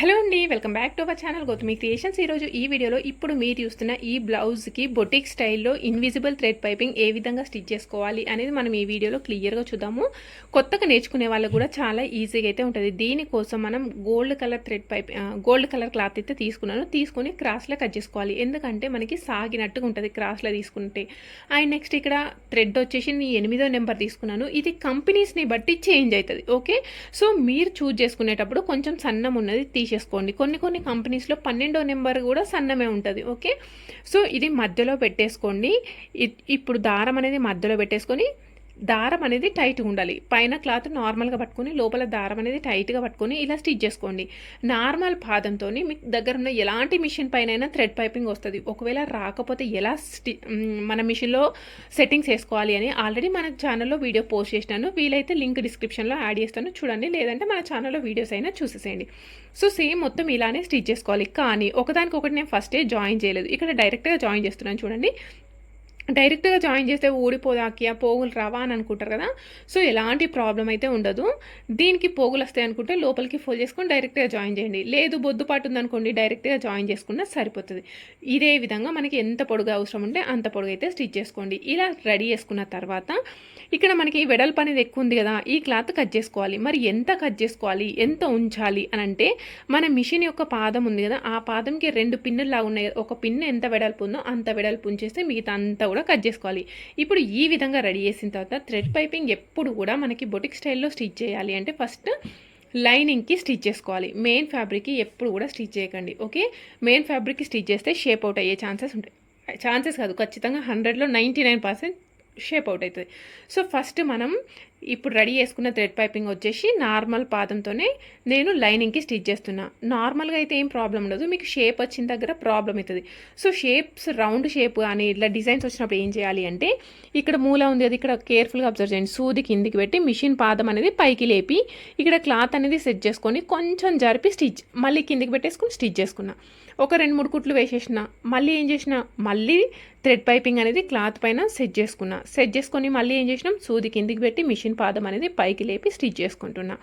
Hello అండి welcome back to our channel Gautami creations. ఈరోజు ఈ వీడియోలో ఇప్పుడు మీరు చూస్తున్న ఈ బ్లౌజ్కి బొటిక్ స్టైల్లో ఇన్విజిబుల్ థ్రెడ్ పైపింగ్ ఏ విధంగా స్టిచ్ చేసుకోవాలి అనేది మనం ఈ వీడియోలో క్లియర్గా చూద్దాము. కొత్తగా నేర్చుకునే వాళ్ళకు కూడా చాలా ఈజీగా అయితే ఉంటుంది. దీనికోసం మనం gold colour thread pipe gold colour cloth అయితే తీసుకున్నాను. తీసుకుని క్రాస్లో కట్ చేసుకోవాలి. ఎందుకంటే మనకి సాగినట్టుగా ఉంటుంది క్రాస్లో తీసుకుంటే. అండ్ నెక్స్ట్ ఇక్కడ థ్రెడ్ వచ్చేసి నేను ఎనిమిదో నెంబర్ తీసుకున్నాను. ఇది కంపెనీస్ని బట్టి చేంజ్ అవుతుంది. ఓకే సో మీరు చూజ్ చేసుకునేటప్పుడు కొంచెం సన్నం ఉన్నది తీసేసుకోండి. కొన్ని కొన్ని కంపెనీస్లో పన్నెండో నెంబర్ కూడా సన్నమే ఉంటుంది. ఓకే? సో ఇది మధ్యలో పెట్టేసుకోండి. ఇ- ఇప్పుడు దారం అనేది మధ్యలో పెట్టేసుకొని దారం అనేది టైట్గా ఉండాలి. పైన క్లాత్ నార్మల్గా పట్టుకొని లోపల దారం అనేది టైట్గా పట్టుకొని ఇలా స్టిచ్ చేసుకోండి. నార్మల్ పాదంతో మీకు దగ్గర ఉన్న ఎలాంటి మిషన్ పైన థ్రెడ్ పైపింగ్ వస్తుంది. ఒకవేళ రాకపోతే ఎలా స్టి మన మిషన్లో సెట్టింగ్స్ వేసుకోవాలి అని ఆల్రెడీ మన ఛానల్లో వీడియో పోస్ట్ చేసినాను. వీలైతే లింక్ డిస్క్రిప్షన్లో యాడ్ చేస్తాను. చూడండి. లేదంటే మన ఛానల్లో వీడియోస్ అయినా చూసేసేయండి. సో సేమ్ మొత్తం ఇలానే స్టిచ్ చేసుకోవాలి. కానీ ఒకదానికొకటి నేను ఫస్టే జాయిన్ చేయలేదు. ఇక్కడ డైరెక్ట్గా జాయిన్ చేస్తున్నాను చూడండి. డైరెక్ట్గా జాయిన్ చేస్తే ఊడిపోదాకియా పోగులు రావా అని అనుకుంటారు కదా. సో ఎలాంటి ప్రాబ్లం అయితే ఉండదు. దీనికి పోగులు వస్తాయి అనుకుంటే లోపలికి ఫోల్డ్ చేసుకొని డైరెక్ట్గా జాయిన్ చేయండి. లేదు బొద్దుపాటు ఉందనుకోండి డైరెక్ట్గా జాయిన్ చేసుకున్నా సరిపోతుంది. ఇదే విధంగా మనకి ఎంత పొడుగు అవసరం ఉంటే అంత పొడుగు అయితే స్టిచ్ చేసుకోండి. ఇలా రెడీ చేసుకున్న తర్వాత ఇక్కడ మనకి వెడల్పు అనేది ఎక్కువ ఉంది కదా. ఈ క్లాత్ కట్ చేసుకోవాలి. మరి ఎంత కట్ చేసుకోవాలి? ఎంత ఉంచాలి? అని అంటే మన మిషన్ యొక్క పాదం ఉంది కదా. ఆ పాదంకి రెండు పిన్నులు లాగా ఉన్నాయి. కదా ఒక పిన్ ఎంత వెడల్పు ఉందో అంత వెడల్పు ఉంచేస్తే మిగతా అంతా కూడా కట్ చేసుకోవాలి. ఇప్పుడు ఈ విధంగా రెడీ చేసిన తర్వాత థ్రెడ్ పైపింగ్ ఎప్పుడు కూడా మనకి బొటిక్ స్టైల్లో స్టిచ్ చేయాలి అంటే ఫస్ట్ లైనింగ్కి స్టిచ్ చేసుకోవాలి. మెయిన్ ఫ్యాబ్రిక్కి ఎప్పుడు కూడా స్టిచ్ చేయకండి. ఓకే మెయిన్ ఫ్యాబ్రిక్కి స్టిచ్ చేస్తే షేప్ అవుట్ అయ్యే ఛాన్సెస్ ఉంటాయి. ఛాన్సెస్ కాదు. ఖచ్చితంగా హండ్రెడ్లో ninety nine percent shape out అవుతుంది. సో ఫస్ట్ మనం ఇప్పుడు రెడీ చేసుకున్న థ్రెడ్ పైపింగ్ వచ్చేసి నార్మల్ పాదంతోనే నేను లైనింగ్కి స్టిచ్ చేస్తున్నా. నార్మల్గా అయితే ఏం ప్రాబ్లం ఉండదు. మీకు షేప్ వచ్చిన దగ్గర ప్రాబ్లం అవుతుంది. సో షేప్స్ రౌండ్ షేప్ కానీ ఇట్లా డిజైన్స్ వచ్చినప్పుడు ఏం చేయాలి అంటే ఇక్కడ మూల ఉంది అది ఇక్కడ కేర్ఫుల్గా అబ్జర్వ్ చేయండి. సూది కిందికి పెట్టి మిషన్ పాదం అనేది పైకి లేపి ఇక్కడ క్లాత్ అనేది సెట్ చేసుకొని కొంచెం జరిపి స్టిచ్ మళ్ళీ కిందికి పెట్టేసుకొని స్టిచ్ చేసుకున్నా. ఒక రెండు మూడు కుట్లు వేసేసిన మళ్ళీ ఏం చేసిన మళ్ళీ థ్రెడ్ పైపింగ్ అనేది క్లాత్ పైన సెట్ చేసుకున్నా. సెట్ చేసుకొని మళ్ళీ ఏం చేసినాం? సూది కిందికి పెట్టి మిషన్ పాదం అనేది పైకి లేపి స్టిచ్ చేసుకుంటున్నా.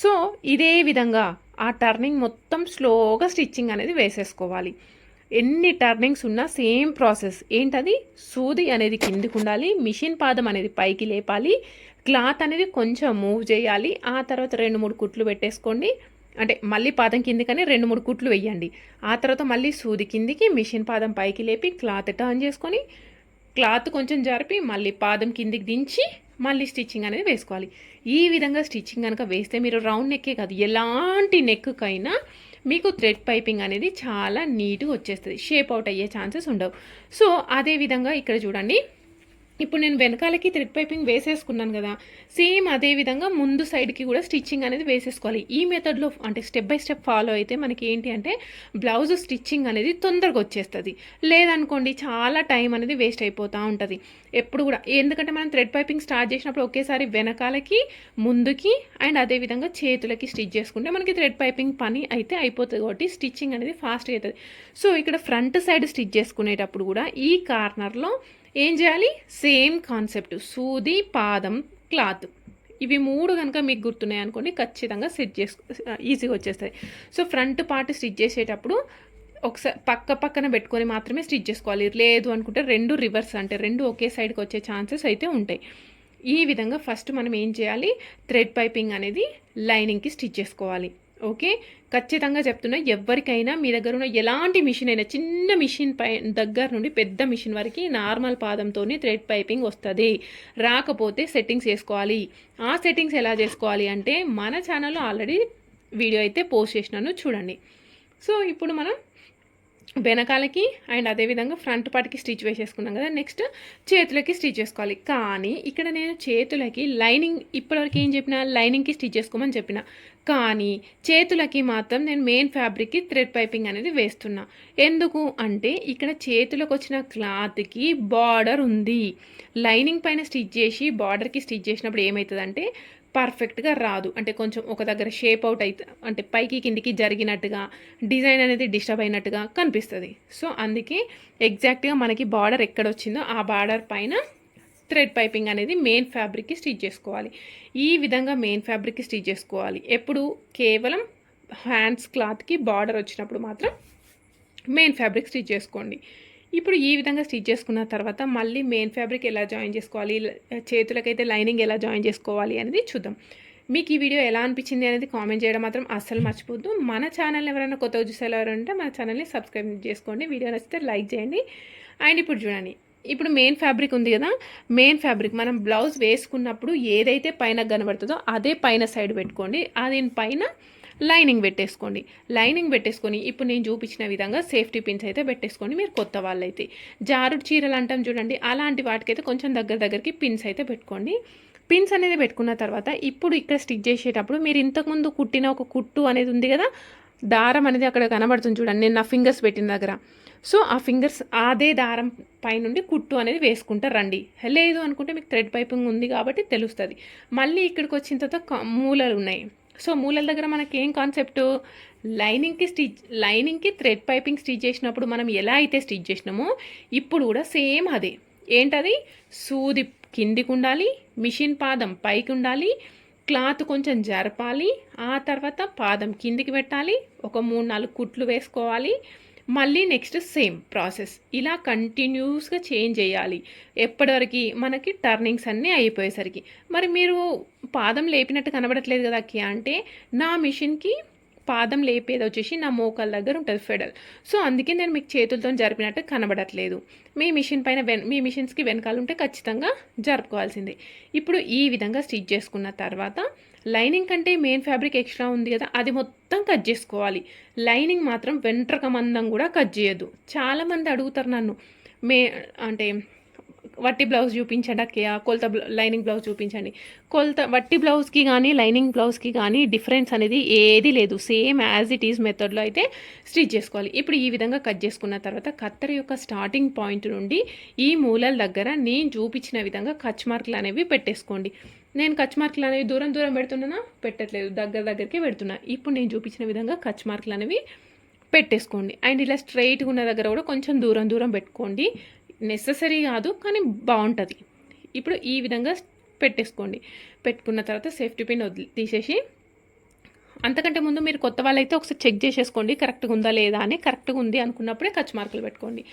సో ఇదే విధంగా ఆ టర్నింగ్ మొత్తం స్లోగా స్టిచ్చింగ్ అనేది వేసేసుకోవాలి. ఎన్ని టర్నింగ్స్ ఉన్నా సేమ్ ప్రాసెస్. ఏంటది? సూది అనేది కిందికి ఉండాలి మిషన్ పాదం అనేది పైకి లేపాలి క్లాత్ అనేది కొంచెం మూవ్ చేయాలి ఆ తర్వాత రెండు మూడు కుట్లు పెట్టేసుకోండి. అంటే మళ్ళీ పాదం కిందికని రెండు మూడు కుట్లు వేయండి ఆ తర్వాత మళ్ళీ సూది కిందికి మిషన్ పాదం పైకి లేపి క్లాత్ టర్న్ చేసుకొని క్లాత్ కొంచెం జరిపి మళ్ళీ పాదం కిందికి దించి మళ్ళీ స్టిచ్చింగ్ అనేది వేసుకోవాలి. ఈ విధంగా స్టిచ్చింగ్ కనుక వేస్తే మీరు రౌండ్ నెక్కే కాదు ఎలాంటి నెక్కైనా మీకు థ్రెడ్ పైపింగ్ అనేది చాలా నీట్గా వచ్చేస్తుంది. షేప్ అవుట్ అయ్యే ఛాన్సెస్ ఉండవు. సో అదే విధంగా ఇక్కడ చూడండి. ఇప్పుడు నేను వెనకాలకి థ్రెడ్ పైపింగ్ వేసేసుకున్నాను కదా సేమ్ అదే విధంగా ముందు సైడ్కి కూడా స్టిచ్చింగ్ అనేది వేసేసుకోవాలి. ఈ మెథడ్లో అంటే స్టెప్ బై స్టెప్ ఫాలో అయితే మనకి ఏంటి అంటే బ్లౌజ్ స్టిచ్చింగ్ అనేది తొందరగా వచ్చేస్తుంది. లేదనుకోండి చాలా టైం అనేది వేస్ట్ అయిపోతూ ఉంటుంది. ఎప్పుడు కూడా ఎందుకంటే మనం థ్రెడ్ పైపింగ్ స్టార్ట్ చేసినప్పుడు ఒకేసారి వెనకాలకి ముందుకి అండ్ అదే విధంగా చేతులకి స్టిచ్ చేసుకుంటే మనకి థ్రెడ్ పైపింగ్ పని అయితే అయిపోతుంది కాబట్టి స్టిచ్చింగ్ అనేది ఫాస్ట్ అవుతుంది సో ఇక్కడ ఫ్రంట్ సైడ్ స్టిచ్ చేసుకునేటప్పుడు కూడా ఈ కార్నర్లో ఏం చేయాలి? సేమ్ కాన్సెప్ట్ సూది పాదం క్లాత్. ఇవి మూడు కనుక మీకు గుర్తున్నాయి అనుకోండి ఖచ్చితంగా స్టిచ్ చేసుకు ఈజీగా వచ్చేస్తాయి. సో ఫ్రంట్ పార్ట్ స్టిచ్ చేసేటప్పుడు ఒకసారి పక్క పక్కన పెట్టుకొని మాత్రమే స్టిచ్ చేసుకోవాలి. లేదు అనుకుంటే రెండు రివర్స్ అంటే రెండు ఒకే సైడ్కి వచ్చే ఛాన్సెస్ అయితే ఉంటాయి. ఈ విధంగా ఫస్ట్ మనం ఏం చేయాలి? థ్రెడ్ పైపింగ్ అనేది లైనింగ్కి స్టిచ్ చేసుకోవాలి. ఓకే? ఖచ్చితంగా చెప్తున్నా ఎవరికైనా మీ దగ్గర ఉన్న ఎలాంటి మిషన్ అయినా చిన్న మిషన్ పై దగ్గర నుండి పెద్ద మిషన్ వరకు నార్మల్ పాదంతోనే థ్రెడ్ పైపింగ్ వస్తుంది. రాకపోతే సెట్టింగ్స్ చేసుకోవాలి. ఆ సెట్టింగ్స్ ఎలా చేసుకోవాలి అంటే మన ఛానల్లో ఆల్రెడీ వీడియో అయితే పోస్ట్ చేసినాను చూడండి. సో ఇప్పుడు మనం వెనకాలకి అండ్ అదేవిధంగా ఫ్రంట్ పార్ట్కి స్టిచ్ వేసేసుకున్నాం కదా నెక్స్ట్ చేతులకి స్టిచ్ చేసుకోవాలి. కానీ ఇక్కడ నేను చేతులకి లైనింగ్ ఇప్పటివరకు ఏం చెప్పిన లైనింగ్కి స్టిచ్ చేసుకోమని చెప్పిన. కానీ చేతులకి మాత్రం నేను మెయిన్ ఫ్యాబ్రిక్కి థ్రెడ్ పైపింగ్ అనేది వేస్తున్నా. ఎందుకు అంటే ఇక్కడ చేతులకు వచ్చిన క్లాత్కి బార్డర్ ఉంది. లైనింగ్ పైన స్టిచ్ చేసి బార్డర్కి స్టిచ్ చేసినప్పుడు ఏమవుతుందంటే పర్ఫెక్ట్గా రాదు. అంటే కొంచెం ఒక దగ్గర షేప్ అవుట్ అయితే అంటే పైకి కిందికి జరిగినట్టుగా డిజైన్ అనేది డిస్టర్బ్ అయినట్టుగా కనిపిస్తుంది. సో అందుకే ఎగ్జాక్ట్గా మనకి బార్డర్ ఎక్కడ వచ్చిందో ఆ బార్డర్ పైన థ్రెడ్ పైపింగ్ అనేది మెయిన్ ఫ్యాబ్రిక్కి స్టిచ్ చేసుకోవాలి. ఈ విధంగా మెయిన్ ఫ్యాబ్రిక్కి స్టిచ్ చేసుకోవాలి. ఎప్పుడు కేవలం హ్యాండ్స్ క్లాత్కి బార్డర్ వచ్చినప్పుడు మాత్రం మెయిన్ ఫ్యాబ్రిక్ స్టిచ్ చేసుకోండి. ఇప్పుడు ఈ విధంగా స్టిచ్ చేసుకున్న తర్వాత మళ్ళీ మెయిన్ ఫ్యాబ్రిక్ ఎలా జాయిన్ చేసుకోవాలి? చేతులకైతే లైనింగ్ ఎలా జాయిన్ చేసుకోవాలి అనేది చూద్దాం. మీకు ఈ వీడియో ఎలా అనిపించింది అనేది కామెంట్ చేయడం మాత్రం అస్సలు మర్చిపోద్దు. మన ఛానల్ని ఎవరైనా కొత్త చూసేవారు ఉంటే మన ఛానల్ని సబ్స్క్రైబ్ చేసుకోండి. వీడియో నచ్చితే లైక్ చేయండి. అండ్ ఇప్పుడు చూడండి. ఇప్పుడు మెయిన్ ఫ్యాబ్రిక్ ఉంది కదా? మెయిన్ ఫ్యాబ్రిక్ మనం బ్లౌజ్ వేసుకున్నప్పుడు ఏదైతే పైన కనబడుతుందో అదే పైన సైడ్ పెట్టుకోండి. అది పైన లైనింగ్ పెట్టేసుకోండి. లైనింగ్ పెట్టేసుకొని ఇప్పుడు నేను చూపించిన విధంగా సేఫ్టీ పిన్స్ అయితే పెట్టేసుకోండి మీరు కొత్త వాళ్ళైతే. జారుడు చీరలు అంటాం చూడండి అలాంటి వాటికైతే కొంచెం దగ్గర దగ్గరికి పిన్స్ అయితే పెట్టుకోండి. పిన్స్ అనేది పెట్టుకున్న తర్వాత ఇప్పుడు ఇక్కడ స్టిచ్ చేసేటప్పుడు మీరు ఇంతకుముందు కుట్టిన ఒక కుట్టు అనేది ఉంది కదా దారం అనేది అక్కడ కనబడుతుంది చూడండి నేను నా ఫింగర్స్ పెట్టిన దగ్గర. సో ఆ ఫింగర్స్ అదే దారం పైనుండి కుట్టు అనేది వేసుకుంటారు రండి. లేదు అనుకుంటే మీకు థ్రెడ్ పైపింగ్ ఉంది కాబట్టి తెలుస్తుంది. మళ్ళీ ఇక్కడికి వచ్చిన తర్వాత మూలలు ఉన్నాయి. సో మూలల దగ్గర మనకి ఏం కాన్సెప్ట్? లైనింగ్కి స్టిచ్ లైనింగ్కి థ్రెడ్ పైపింగ్ స్టిచ్ చేసినప్పుడు మనం ఎలా అయితే స్టిచ్ చేసినామో ఇప్పుడు కూడా సేమ్ అదే. ఏంటది? సూది కిందికి ఉండాలి మిషన్ పాదం పైకి ఉండాలి క్లాత్ కొంచెం జరపాలి ఆ తర్వాత పాదం కిందికి పెట్టాలి ఒక మూడు నాలుగు కుట్లు వేసుకోవాలి మళ్ళీ నెక్స్ట్ సేమ్ ప్రాసెస్. ఇలా కంటిన్యూస్గా చేంజ్ చేయాలి. ఎప్పటివరకు మనకి టర్నింగ్స్ అన్నీ అయిపోయేసరికి. మరి మీరు పాదం లేపినట్టు కనబడట్లేదు కదా అక్కి అంటే నా మిషన్కి పాదం లేపేది వచ్చేసి నా మోకాల దగ్గర ఉంటుంది ఫెడల్. సో అందుకే నేను మీకు చేతులతో జరిపినట్టు కనబడట్లేదు. మీ మిషన్ పైన వెన్ మీ మిషన్స్కి వెనకాల ఉంటే ఖచ్చితంగా జరుపుకోవాల్సిందే. ఇప్పుడు ఈ విధంగా స్టిచ్ చేసుకున్న తర్వాత లైనింగ్ కంటే మెయిన్ ఫ్యాబ్రిక్ ఎక్స్ట్రా ఉంది కదా అది మొత్తం కట్ చేసుకోవాలి. లైనింగ్ మాత్రం వెంట్రకమందం కూడా కట్ చేయొద్దు. చాలామంది అడుగుతారు నన్ను మే అంటే వట్టి బ్లౌజ్ చూపించండి అక్కయ్య కొలత లైనింగ్ బ్లౌజ్ చూపించండి. కొలత వట్టి బ్లౌజ్కి కానీ లైనింగ్ బ్లౌజ్కి కానీ డిఫరెన్స్ అనేది ఏది లేదు. సేమ్ యాజ్ ఇట్ ఈజ్ మెథడ్లో అయితే స్టిచ్ చేసుకోవాలి. ఇప్పుడు ఈ విధంగా కట్ చేసుకున్న తర్వాత కత్తెర యొక్క స్టార్టింగ్ పాయింట్ నుండి ఈ మూలల దగ్గర నేను చూపించిన విధంగా కచ్ మార్కులు అనేవి పెట్టేసుకోండి. నేను కచ్ మార్కులు అనేవి దూరం దూరం పెడుతున్నానా? పెట్టట్లేదు. దగ్గర దగ్గరికి పెడుతున్నా. ఇప్పుడు నేను చూపించిన విధంగా కచ్ మార్కులు అనేవి పెట్టేసుకోండి. అండ్ ఇలా స్ట్రైట్గా ఉన్న దగ్గర కూడా కొంచెం దూరం దూరం పెట్టుకోండి. నెససరీ కాదు కానీ బాగుంటుంది. ఇప్పుడు ఈ విధంగా పెట్టేసుకోండి. పెట్టుకున్న తర్వాత సేఫ్టీ పిన్ వదిలి తీసేసి అంతకంటే ముందు మీరు కొత్త వాళ్ళైతే ఒకసారి చెక్ చేసేసుకోండి కరెక్ట్గా ఉందా లేదా అని. కరెక్ట్గా ఉంది అనుకున్నప్పుడే ఖర్చు మార్కులు పెట్టుకోండి.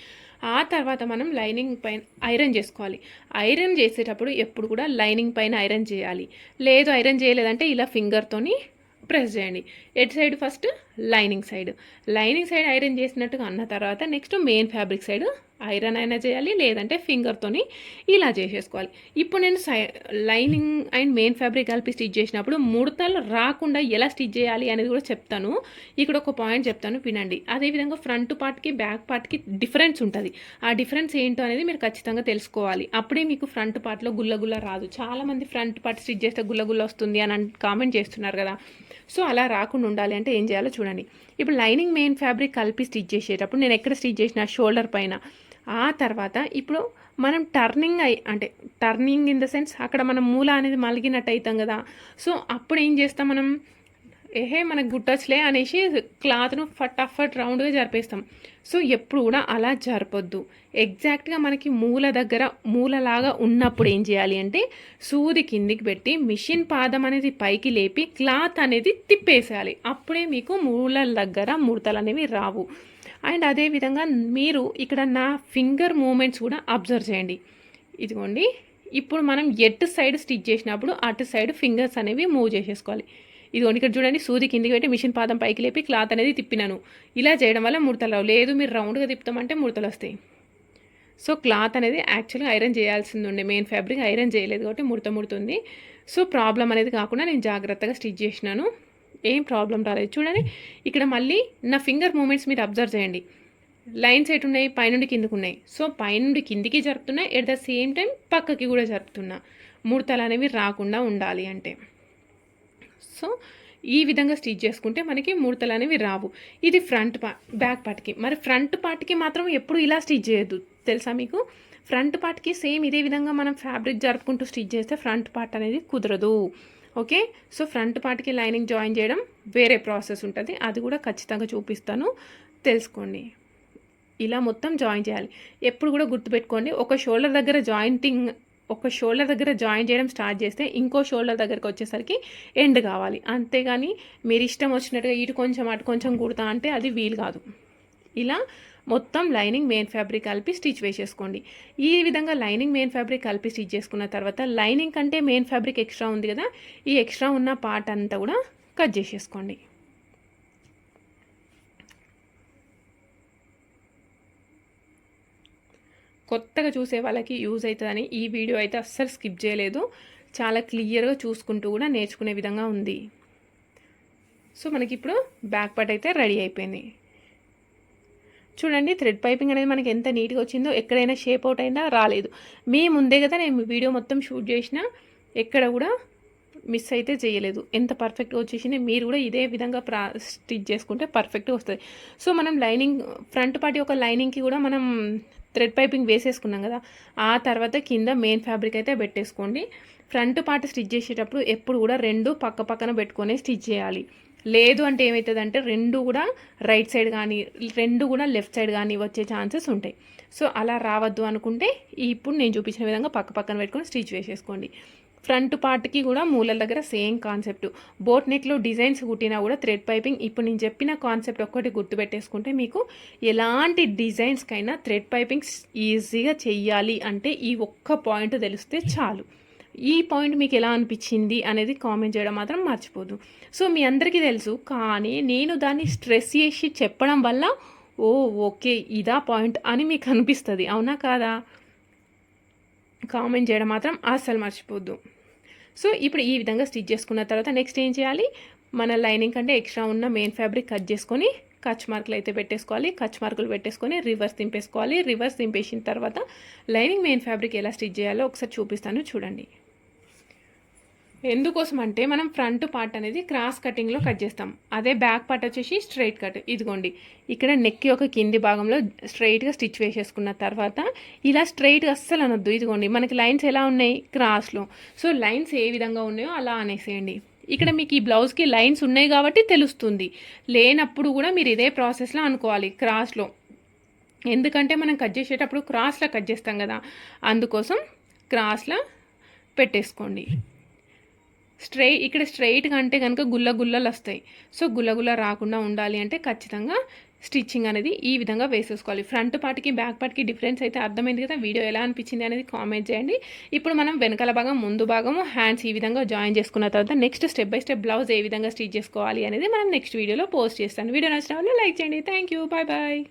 ఆ తర్వాత మనం లైనింగ్ పైన ఐరన్ చేసుకోవాలి. ఐరన్ చేసేటప్పుడు ఎప్పుడు కూడా లైనింగ్ పైన ఐరన్ చేయాలి. లేదు ఐరన్ చేయలేదంటే ఇలా ఫింగర్తోని ప్రెస్ చేయండి. ఎడ్ side first lining side lining side iron చేసినట్టుగా అన్న తర్వాత next main fabric side iron అయినా చేయాలి లేదంటే ఫింగర్తోని ఇలా చేసేసుకోవాలి. ఇప్పుడు నేను సై లైనింగ్ అండ్ మెయిన్ ఫ్యాబ్రిక్ కలిపి స్టిచ్ చేసినప్పుడు ముడతలు రాకుండా ఎలా స్టిచ్ చేయాలి అనేది కూడా చెప్తాను. ఇక్కడ ఒక పాయింట్ చెప్తాను వినండి. అదేవిధంగా ఫ్రంట్ పార్ట్కి బ్యాక్ పార్ట్కి డిఫరెన్స్ ఉంటుంది. ఆ డిఫరెన్స్ ఏంటో అనేది మీరు ఖచ్చితంగా తెలుసుకోవాలి. అప్పుడే మీకు ఫ్రంట్ పార్ట్లో గుల్ల గుల్ల రాదు. చాలామంది ఫ్రంట్ పార్ట్ స్టిచ్ చేస్తే గుల్ల గుల్ల వస్తుంది అని కామెంట్ చేస్తున్నారు కదా. సో అలా రాకుండా ఉండాలి అంటే ఏం చేయాలో చూడండి. ఇప్పుడు లైనింగ్ మెయిన్ ఫ్యాబ్రిక్ కలిపి స్టిచ్ చేసేటప్పుడు నేను ఎక్కడ స్టిచ్ చేసిన షోల్డర్ పైన ఆ తర్వాత ఇప్పుడు మనం టర్నింగ్ అయి అంటే టర్నింగ్ ఇన్ ద సెన్స్ అక్కడ మనం మూల అనేది మలిగినట్టు అవుతాం కదా. సో అప్పుడు ఏం చేస్తాం మనం? ఏహే మనకు గుట్టచ్లే అనేసి క్లాత్ను ఫటాఫట్ రౌండ్గా జరిపేస్తాం. సో ఎప్పుడు కూడా అలా జరపొద్దు. ఎగ్జాక్ట్గా మనకి మూల దగ్గర మూలలాగా ఉన్నప్పుడు ఏం చేయాలి అంటే సూది కిందికి పెట్టి మిషన్ పాదం అనేది పైకి లేపి క్లాత్ అనేది తిప్పేసేయాలి. అప్పుడే మీకు మూలల దగ్గర ముడతలు అనేవి రావు. అండ్ అదేవిధంగా మీరు ఇక్కడ నా ఫింగర్ మూమెంట్స్ కూడా అబ్జర్వ్ చేయండి. ఇదిగోండి. ఇప్పుడు మనం ఎటు సైడ్ స్టిచ్ చేసినప్పుడు అటు సైడ్ ఫింగర్స్ అనేవి మూవ్ చేసేసుకోవాలి. ఇదిగోండి ఇక్కడ చూడండి సూది కిందికి పెట్టి మిషన్ పాదం పైకి లేపి క్లాత్ అనేది తిప్పినాను. ఇలా చేయడం వల్ల ముడతలు రావు. లేదు మీరు రౌండ్గా తిప్పుతామంటే ముడతలు వస్తాయి. సో క్లాత్ అనేది యాక్చువల్గా ఐరన్ చేయాల్సింది ఉండే మెయిన్ ఫ్యాబ్రిక్ ఐరన్ చేయలేదు కాబట్టి ముడత ముడుతుంది. సో ప్రాబ్లం అనేది కాకుండా నేను జాగ్రత్తగా స్టిచ్ చేసినాను. ఏం ప్రాబ్లం రాలేదు. చూడండి ఇక్కడ మళ్ళీ నా ఫింగర్ మూమెంట్స్ మీరు అబ్జర్వ్ చేయండి. లైన్స్ ఎటు ఉన్నాయి? పైనుండి కిందకు ఉన్నాయి సో పైనుండి కిందికి జరుపుతున్నా ఎట్ ద సేమ్ టైం పక్కకి కూడా జరుపుతున్నా. ముడతలు అనేవి రాకుండా ఉండాలి అంటే. సో ఈ విధంగా స్టిచ్ చేసుకుంటే మనకి ముడతలు అనేవి రావు. ఇది ఫ్రంట్ పా బ్యాక్ పార్ట్కి మరి ఫ్రంట్ పార్ట్కి మాత్రం ఎప్పుడు ఇలా స్టిచ్ చేయొద్దు. తెలుసా మీకు? ఫ్రంట్ పార్ట్కి సేమ్ ఇదే విధంగా మనం ఫ్యాబ్రిక్ జరుపుకుంటూ స్టిచ్ చేస్తే ఫ్రంట్ పార్ట్ అనేది కుదరదు. ఓకే? సో ఫ్రంట్ పార్ట్కి లైనింగ్ జాయిన్ చేయడం వేరే ప్రాసెస్ ఉంటుంది. అది కూడా ఖచ్చితంగా చూపిస్తాను. తెలుసుకోండి. ఇలా మొత్తం జాయిన్ చేయాలి. ఎప్పుడు కూడా గుర్తుపెట్టుకోండి ఒక షోల్డర్ దగ్గర జాయింటింగ్ ఒక షోల్డర్ దగ్గర జాయిన్ చేయడం స్టార్ట్ చేస్తే ఇంకో షోల్డర్ దగ్గరకు వచ్చేసరికి ఎండ్ కావాలి. అంతేగాని మీరు ఇష్టం వచ్చినట్టుగా ఇటు కొంచెం అటు కొంచెం కుడతా అంటే అది వీలు కాదు. ఇలా మొత్తం లైనింగ్ మెయిన్ ఫ్యాబ్రిక్ కలిపి స్టిచ్ వేసేసుకోండి. ఈ విధంగా లైనింగ్ మెయిన్ ఫ్యాబ్రిక్ కలిపి స్టిచ్ చేసుకున్న తర్వాత లైనింగ్ కంటే మెయిన్ ఫ్యాబ్రిక్ ఎక్స్ట్రా ఉంది కదా ఈ ఎక్స్ట్రా ఉన్న పార్ట్ అంతా కూడా కట్ చేసేసుకోండి. కొత్తగా చూసే వాళ్ళకి యూజ్ అవుతుందని ఈ వీడియో అయితే అస్సలు స్కిప్ చేయలేదు. చాలా క్లియర్గా చూసుకుంటూ కూడా నేర్చుకునే విధంగా ఉంది. సో మనకి ఇప్పుడు బ్యాక్ పార్ట్ అయితే రెడీ అయిపోయింది. చూడండి థ్రెడ్ పైపింగ్ అనేది మనకి ఎంత నీట్గా వచ్చిందో ఎక్కడైనా షేప్ అవుట్ అయినా రాలేదు. మీ ముందే కదా నేను వీడియో మొత్తం షూట్ చేసిన ఎక్కడ కూడా మిస్ అయితే చేయలేదు. ఎంత పర్ఫెక్ట్గా వచ్చేసింది మీరు కూడా ఇదే విధంగా ప్రా స్టిచ్ చేసుకుంటే పర్ఫెక్ట్గా వస్తుంది. సో మనం లైనింగ్ ఫ్రంట్ పార్టీ ఒక లైనింగ్కి కూడా మనం థ్రెడ్ పైపింగ్ వేసేసుకున్నాం కదా ఆ తర్వాత కింద మెయిన్ ఫ్యాబ్రిక్ అయితే పెట్టేసుకోండి. ఫ్రంట్ పార్ట్ స్టిచ్ చేసేటప్పుడు ఎప్పుడు కూడా రెండు పక్క పక్కన పెట్టుకొని స్టిచ్ చేయాలి. లేదు అంటే ఏమవుతుందంటే రెండు కూడా రైట్ సైడ్ కానీ రెండు కూడా లెఫ్ట్ సైడ్ కానీ వచ్చే ఛాన్సెస్ ఉంటాయి. సో అలా రావద్దు అనుకుంటే ఇప్పుడు నేను చూపించిన విధంగా పక్క పక్కన పెట్టుకొని స్టిచ్ వేసేసుకోండి. ఫ్రంట్ పార్ట్కి కూడా మూలల దగ్గర సేమ్ కాన్సెప్ట్ బోట్ నెక్లో డిజైన్స్ కుట్టినా కూడా థ్రెడ్ పైపింగ్ ఇప్పుడు నేను చెప్పిన కాన్సెప్ట్ ఒక్కటి గుర్తుపెట్టేసుకుంటే మీకు ఎలాంటి డిజైన్స్కైనా థ్రెడ్ పైపింగ్స్ ఈజీగా చెయ్యాలి అంటే ఈ ఒక్క పాయింట్ తెలిస్తే చాలు. ఈ పాయింట్ మీకు ఎలా అనిపించింది అనేది కామెంట్ చేయడం మాత్రం మర్చిపోదు. సో మీ అందరికీ తెలుసు కానీ నేను దాన్ని స్ట్రెస్ చేసి చెప్పడం వల్ల ఓ ఓకే ఇదా పాయింట్ అని మీకు అనిపిస్తుంది. అవునా కాదా? కామెంట్ చేయడం మాత్రం అస్సలు మర్చిపోద్దు. సో ఇప్పుడు ఈ విధంగా స్టిచ్ చేసుకున్న తర్వాత నెక్స్ట్ ఏం చేయాలి? మన లైనింగ్ కంటే ఎక్స్ట్రా ఉన్న మెయిన్ ఫ్యాబ్రిక్ కట్ చేసుకొని కచ్ మార్కులు అయితే పెట్టేసుకోవాలి. కచ్ మార్కులు పెట్టేసుకొని రివర్స్ దింపేసుకోవాలి. రివర్స్ దింపేసిన తర్వాత లైనింగ్ మెయిన్ ఫ్యాబ్రిక్ ఎలా స్టిచ్ చేయాలో ఒకసారి చూపిస్తాను. చూడండి. ఎందుకోసం అంటే మనం ఫ్రంట్ పార్ట్ అనేది క్రాస్ కటింగ్లో కట్ చేస్తాం. అదే బ్యాక్ పార్ట్ వచ్చేసి స్ట్రైట్ కట్. ఇదిగోండి. ఇక్కడ నెక్ యొక్క కింది భాగంలో స్ట్రైట్గా స్టిచ్ వేసేసుకున్న తర్వాత ఇలా స్ట్రైట్గా అస్సలు అనొద్దు. ఇదిగోండి. మనకి లైన్స్ ఎలా ఉన్నాయి? క్రాస్లో. సో లైన్స్ ఏ విధంగా ఉన్నాయో అలా అనేసేయండి. ఇక్కడ మీకు ఈ బ్లౌజ్కి లైన్స్ ఉన్నాయి కాబట్టి తెలుస్తుంది. లేనప్పుడు కూడా మీరు ఇదే ప్రాసెస్లో అనుకోవాలి క్రాస్లో. ఎందుకంటే మనం కట్ చేసేటప్పుడు క్రాస్లో కట్ చేస్తాం కదా. అందుకోసం క్రాస్లో పెట్టేసుకోండి. స్ట్రై ఇక్కడ స్ట్రైట్గా అంటే కనుక గుల్ల గుల్లలు వస్తాయి. సో గుల్ల గుల్ల రాకుండా ఉండాలి అంటే ఖచ్చితంగా స్టిచ్చింగ్ అనేది ఈ విధంగా వేసేసుకోవాలి. ఫ్రంట్ పార్ట్కి బ్యాక్ పార్ట్కి డిఫరెన్స్ అయితే అర్థమైంది కదా? వీడియో ఎలా అనిపించింది అనేది కామెంట్ చేయండి. ఇప్పుడు మనం వెనకాల భాగం ముందు భాగము హ్యాండ్స్ ఈ విధంగా జాయిన్ చేసుకున్న తర్వాత next step by step blouse ఏ విధంగా స్టిచ్ చేసుకోవాలి అనేది మనం నెక్స్ట్ వీడియోలో పోస్ట్ చేస్తాను. వీడియో నచ్చిన వాళ్ళు లైక్ చేయండి. Thank you bye bye.